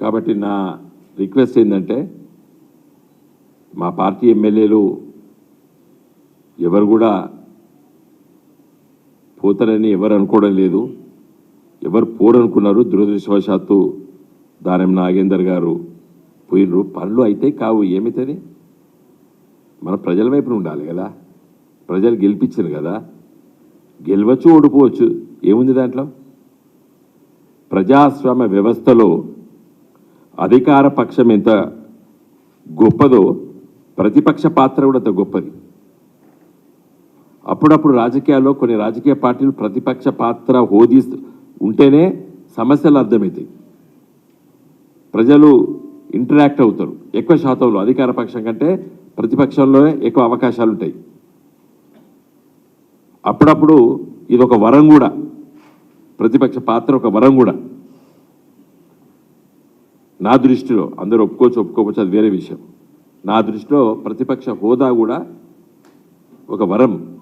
కాబట్టి నా రిక్వెస్ట్ ఏంటంటే మా పార్టీ ఎమ్మెల్యేలు ఎవరు కూడా పోతారని ఎవరు అనుకోవడం లేదు. ఎవరు పోరనుకున్నారు దురదృష్టవశాత్తు దానం నాగేందర్ గారు పోయినరు పనులు అయితే కావు ఏమవుతుంది మన ప్రజల వైపున ఉండాలి కదా. ప్రజలు గెలిపించారు కదా. గెలవచ్చు ఓడిపోవచ్చు. ఏముంది దాంట్లో? ప్రజాస్వామ్య వ్యవస్థలో అధికార పక్షం ఎంత గొప్పదో ప్రతిపక్ష పాత్ర కూడా అంత గొప్పది. అప్పుడప్పుడు రాజకీయాల్లో కొన్ని రాజకీయ పార్టీలు ప్రతిపక్ష పాత్ర హోదీ ఉంటేనే సమస్యలు అర్థమవుతాయి. ప్రజలు ఇంటరాక్ట్ అవుతారు. ఎక్కువ శాతంలో అధికార పక్షం కంటే ప్రతిపక్షంలోనే ఎక్కువ అవకాశాలు ఉంటాయి. అప్పుడప్పుడు ఇది ఒక వరం కూడా. ప్రతిపక్ష పాత్ర ఒక వరం కూడా. నా దృష్టిలో అందరూ ఒప్పుకోవచ్చు ఒప్పుకోవచ్చు అది వేరే విషయం. నా దృష్టిలో ప్రతిపక్ష హోదా కూడా ఒక వరం.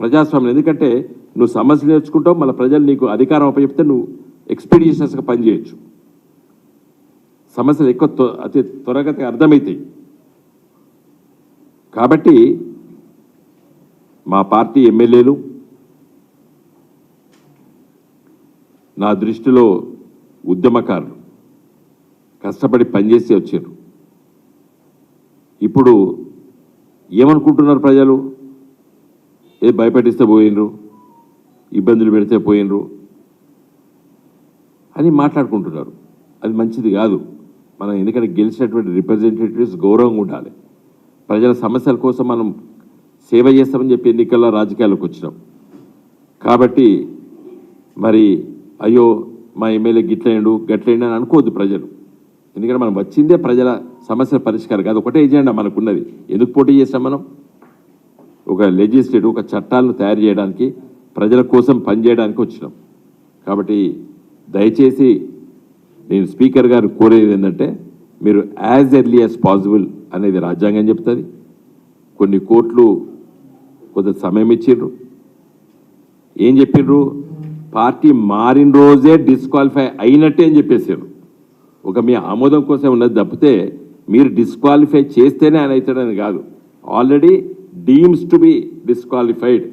ప్రజాస్వామ్యం ఎందుకంటే నువ్వు సమస్యలు నేర్చుకుంటావు మళ్ళీ ప్రజలు నీకు అధికారం అప్పచెప్తే నువ్వు ఎక్స్పీడిషన్స్గా పనిచేయచ్చు. సమస్యలు ఎక్కువ త్వ- అతి త్వరగతి అర్థమవుతాయి. కాబట్టి మా పార్టీ ఎమ్మెల్యేలు నా దృష్టిలో ఉద్యమకారులు కష్టపడి పనిచేసి వచ్చారు. ఇప్పుడు ఏమనుకుంటున్నారు ప్రజలు? ఏ భయపెట్టిస్తే పోయినరు? ఇబ్బందులు పెడితే పోయినరు? అని మాట్లాడుకుంటున్నారు. అది మంచిది కాదు. మనం ఎందుకంటే గెలిచినటువంటి రిప్రజెంటేటివ్స్ గౌరవంగా ఉండాలి. ప్రజల సమస్యల కోసం మనం సేవ చేస్తామని చెప్పి ఎన్నికల్లో రాజకీయాలకు వచ్చినాం. కాబట్టి మరి అయ్యో మా ఎమ్మెల్యే గిట్లయ్యండు గట్లయిండు అని అనుకోవద్దు ప్రజలు. ఎందుకంటే మనం వచ్చిందే ప్రజల సమస్యల పరిష్కారం కాదు. ఒకటే ఎజెండా మనకున్నది. ఎందుకు పోటీ చేస్తాం మనం? ఒక లెజిస్లేటివ్ ఒక చట్టాలను తయారు చేయడానికి ప్రజల కోసం పనిచేయడానికి వచ్చినాం. కాబట్టి దయచేసి నేను స్పీకర్ గారు కోరేది ఏంటంటే మీరు యాజ్ ఎర్లీ యాజ్ పాసిబుల్ అనేది రాజ్యాంగం చెప్తుంది. కొన్ని కోట్లు కొంత సమయం ఇచ్చిండ్రు. ఏం చెప్పిండ్రు? పార్టీ మారిన రోజే డిస్క్వాలిఫై అయినట్టే అని చెప్పేసారు ఒక మీ ఆమోదం కోసం ఉన్నది తప్పితే మీరు డిస్క్వాలిఫై చేస్తేనే ఆయన అవుతాడని కాదు. Already deems to be disqualified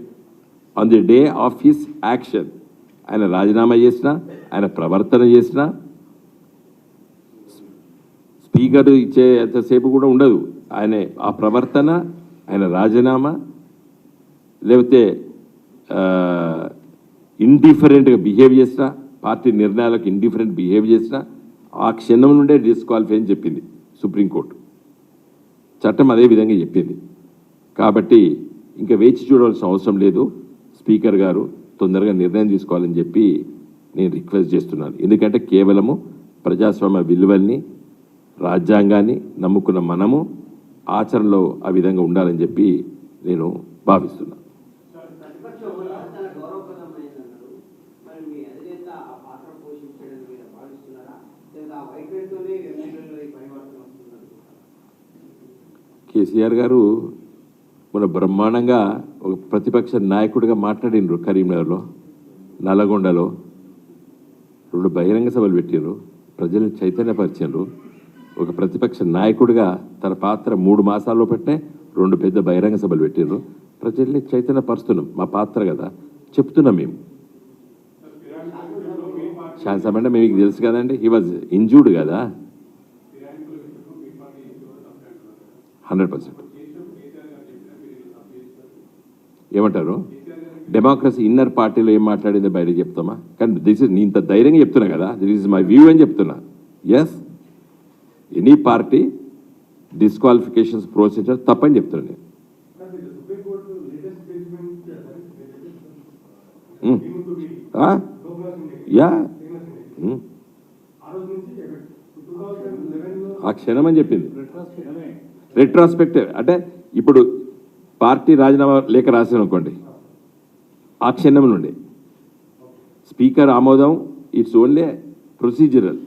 on the day of his action ఆయన రాజీనామా చేసిన ఆయన ప్రవర్తన చేసిన స్పీకర్ ఇచ్చేంతసేపు కూడా ఉండదు. ఆయన ఆ ప్రవర్తన ఆయన రాజీనామా లేకపోతే ఇండిఫరెంట్గా బిహేవ్ చేసిన పార్టీ నిర్ణయాలకు ఇండిఫరెంట్ బిహేవ్ చేసిన ఆ క్షణం నుండే డిస్క్వాలిఫై అని చెప్పింది సుప్రీంకోర్టు చట్టం అదే విధంగా చెప్పింది. కాబట్టి ఇంకా వేచి చూడవలసిన అవసరం లేదు. స్పీకర్ గారు తొందరగా నిర్ణయం తీసుకోవాలని చెప్పి నేను రిక్వెస్ట్ చేస్తున్నాను. ఎందుకంటే కేవలము ప్రజాస్వామ్య విలువల్ని రాజ్యాంగాన్ని నమ్ముకున్న మనము ఆచరణలో ఆ విధంగా ఉండాలని చెప్పి నేను భావిస్తున్నాను ప్రతిపక్ష హోదా చాలా గౌరవప్రదమైందన్నారు మరి మీ అధినేత ఆ పాత్ర పోషించడానికి మీరు భావిస్తున్నారా లేదా ఆ వైఖరితోనే ఎమ్మెల్యేలో ఈ పరివర్తన వస్తుందనుకుంటారా కేసీఆర్ గారు మన బ్రహ్మాండంగా ఒక ప్రతిపక్ష నాయకుడిగా మాట్లాడినరు కరీంనగర్లో నల్లగొండలో. రెండు బహిరంగ సభలు పెట్టిండ్రు ప్రజలను చైతన్యపరిచిండ్రు. ఒక ప్రతిపక్ష నాయకుడిగా తన పాత్ర మూడు మాసాల్లో పెట్టే రెండు పెద్ద బహిరంగ సభలు పెట్టిండ్రు ప్రజల్ని చైతన్యపరుస్తున్నాం. మా పాత్ర కదా. చెప్తున్నాం మేము. శాసనం అంటే మీకు తెలుసు కదండి. హీ వాజ్ ఇంజూర్డ్ కదా. Hundred percent. ఏమంటారు? డెమోక్రసీ ఇన్నర్ పార్టీలో ఏం మాట్లాడిందో బయట చెప్తామా? కానీ దిస్ ఇస్ ఇంత ధైర్యంగా చెప్తున్నా కదా దిస్ ఇస్ మై వ్యూ అని చెప్తున్నా. Yes any party disqualifications procedure తప్పని చెప్తున్నా నేను. Hmm. యా. ఆ ఆ క్షణం అని చెప్పింది. రెట్రాస్పెక్టివ్ అంటే ఇప్పుడు పార్టీ రాజీనామా లేఖ రాశాను అనుకోండి ఆ క్షణం నుండి. స్పీకర్ ఆమోదం ఇట్స్ ఓన్లీ ప్రొసీజరల్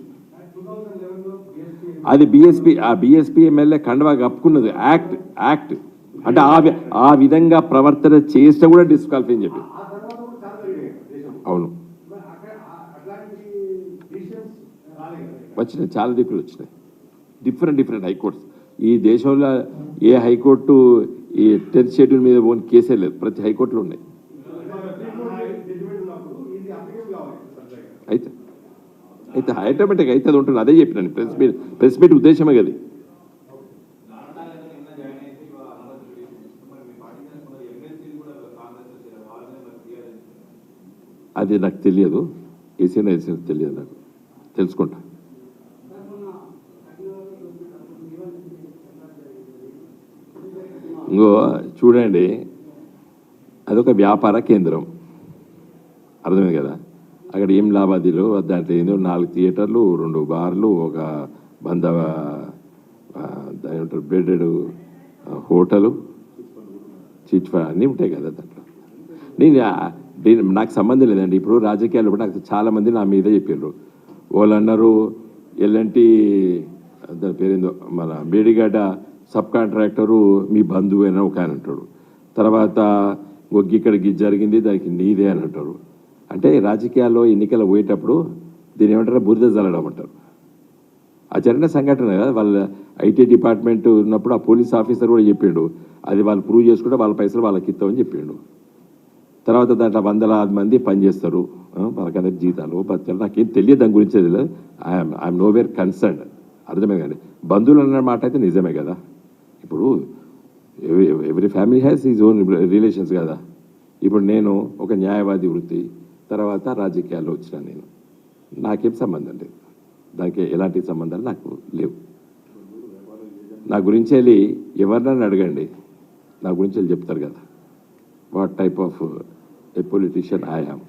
అది బిఎస్పి ఆ బిఎస్పి ఎమ్మెల్యే కండవా కప్పుకున్నది. యాక్ట్ యాక్ట్ అంటే ఆ ఆ విధంగా ప్రవర్తన చేస్తే కూడా డిస్క్వాలిఫై అని చెప్పి. అవును. వచ్చినాయి చాలా దిక్కులు వచ్చినాయి. డిఫరెంట్ డిఫరెంట్ హైకోర్ట్స్ ఈ దేశంలో ఏ హైకోర్టు ఈ టెన్త్ షెడ్యూల్ మీద పోని కేసే లేదు. ప్రతి హైకోర్టులో ఉన్నాయి. అయితే అయితే ఆటోమేటిక్ అయితే అది ఉంటుంది. అదే చెప్పినాను. ప్రెస్ మీట్ ప్రెస్ మీట్ ఉద్దేశమే కదా అది నాకు తెలియదు. ఏసీనా ఏసీనా తెలియదు నాకు. తెలుసుకుంటా. ఇంకో చూడండి అదొక వ్యాపార కేంద్రం. అర్థమైంది కదా? అక్కడ ఏం లాభాదీలు దాంట్లో ఏందో నాలుగు థియేటర్లు రెండు బార్లు ఒక బంద దాని ఏమంటారు బెడెడ్ హోటలు చిట్ ఫండ్ అన్నీ ఉంటాయి కదా దాంట్లో. నేను దీని- నాకు సంబంధం లేదండి. ఇప్పుడు రాజకీయాలు కూడా నాకు చాలా మంది నా మీద చెప్పారు వాళ్ళు అన్నారు ఎల్ఎన్టీ దాని పేరేందో మన బేడిగడ్డ సబ్ కాంట్రాక్టరు మీ బంధువు ఒక ఆయన అంటాడు. తర్వాత ఒగ్గి ఇక్కడికి జరిగింది దానికి నీదే అని అంటారు అంటే రాజకీయాల్లో ఎన్నికలు పోయేటప్పుడు దీని ఏమంటారు? బురద జల్లడం అంటారు. ఆ జరిగిన సంఘటన కదా వాళ్ళ ఐటీ డిపార్ట్మెంట్ ఉన్నప్పుడు ఆ పోలీస్ ఆఫీసర్ కూడా చెప్పిండు. అది వాళ్ళు ప్రూవ్ చేసుకుంటే వాళ్ళ పైసలు వాళ్ళకి ఇస్తామని చెప్పిండు. తర్వాత దాంట్లో వందలాది మంది పనిచేస్తారు. ఆ, జీతాలు బతకాలు నాకేం తెలియదు దాని గురించి తెలియదు. I'm I'm nowhere concern అర్థమే కానీ బంధువులు అన్న మాట అయితే నిజమే కదా? ఇప్పుడు every family has his own relations కదా. ఇప్పుడు నేను ఒక న్యాయవాది వృత్తి తర్వాత రాజకీయాల్లో వచ్చిన నేను. నాకేం సంబంధం లేదు. దానికి ఎలాంటి సంబంధాలు నాకు లేవు. నా గురించి వెళ్ళి ఎవరినైనా అడగండి. నా గురించి వెళ్ళి చెప్తారు కదా. What type of a politician I am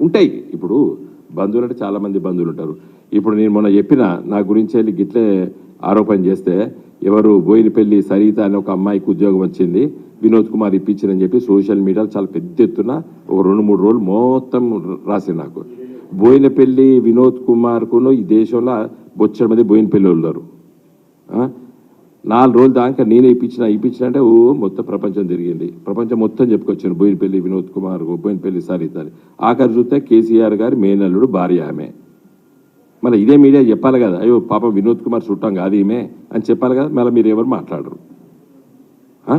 ఉంటాయి. ఇప్పుడు బంధువులు అంటే చాలా మంది బంధువులు ఉంటారు. ఇప్పుడు నేను మొన్న చెప్పిన నా గురించి వెళ్ళి గిట్లే ఆరోపణ చేస్తే ఎవరు బోయినపల్లి సరిత అనే ఒక అమ్మాయికి ఉద్యోగం వచ్చింది. వినోద్ కుమార్ ఇప్పించిందని చెప్పి సోషల్ మీడియాలో చాలా పెద్ద ఎత్తున ఒక రెండు మూడు రోజులు మొత్తం రాసి నాకు. బోయినపల్లి వినోద్ కుమార్కును ఈ దేశంలో బొచ్చడి మంది బోయినపల్లి వాళ్ళు ఉన్నారు. నాలుగు రోజులు దాకా నేనే ఇప్పించిన ఇప్పించిన అంటే ఓ మొత్తం ప్రపంచం తిరిగింది. ప్రపంచం మొత్తం చెప్పుకొచ్చాను బోయినపల్లి వినోద్ కుమార్ బోయినపల్లి సరిత ఆఖరి చూస్తే కేసీఆర్ గారి మేనల్లుడు భార్య ఆమె. మరి ఇదే మీడియా చెప్పాలి కదా అయ్యో పాప వినోద్ కుమార్ చుట్టాం కాదు ఈమె అని చెప్పాలి కదా మళ్ళీ మీరు ఎవరు మాట్లాడరు?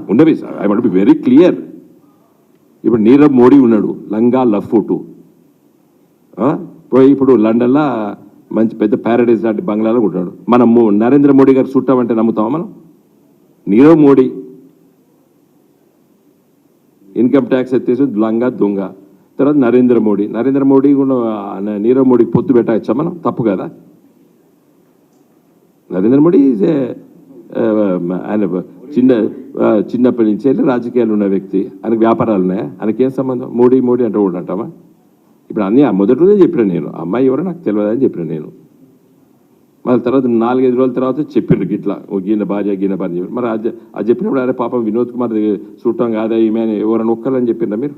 ఉండవి sir I want be very clear ఇప్పుడు నీరవ్ మోడీ ఉన్నాడు లంగా లఫోటు టూ పోయి ఇప్పుడు లండన్లో మంచి పెద్ద ప్యారడైజ్ లాంటి బంగ్లాలో ఉంటాడు మనం నరేంద్ర మోడీ గారు చుట్టామంటే నమ్ముతామా మనం? నీరవ్ మోడీ. ఇన్కమ్ ట్యాక్స్ ఎత్తేసి లంగా దొంగ. తర్వాత నరేంద్ర మోడీ. నరేంద్ర మోడీ కూడా నీరవ్ మోడీకి పొత్తు పెట్టచ్చా మనం? తప్పు కదా. నరేంద్ర మోడీ ఈజ్ ఆయన చిన్న చిన్నప్పటి నుంచి వెళ్ళి రాజకీయాలు ఉన్న వ్యక్తి. ఆయనకు వ్యాపారాలు ఉన్నాయా? ఆయనకి ఏం సంబంధం? మోడీ మోడీ అంటే కూడా అంటామా ఇప్పుడు అన్నీ మొదటిదే మొదటి రోజే చెప్పిన నేను. అమ్మాయి ఎవరో నాకు తెలియదు అని చెప్పిన నేను. మళ్ళీ తర్వాత నాలుగైదు రోజుల తర్వాత చెప్పిండ్రు గిట్లా. ఓ గీన భార్య గీన భార్య చెప్పి. మరి అది చెప్పినప్పుడు అరే పాపం వినోద్ కుమార్ చూడటం కాదా ఈమె ఎవరైనా ఒక్కరని చెప్పిండ్రా మీరు?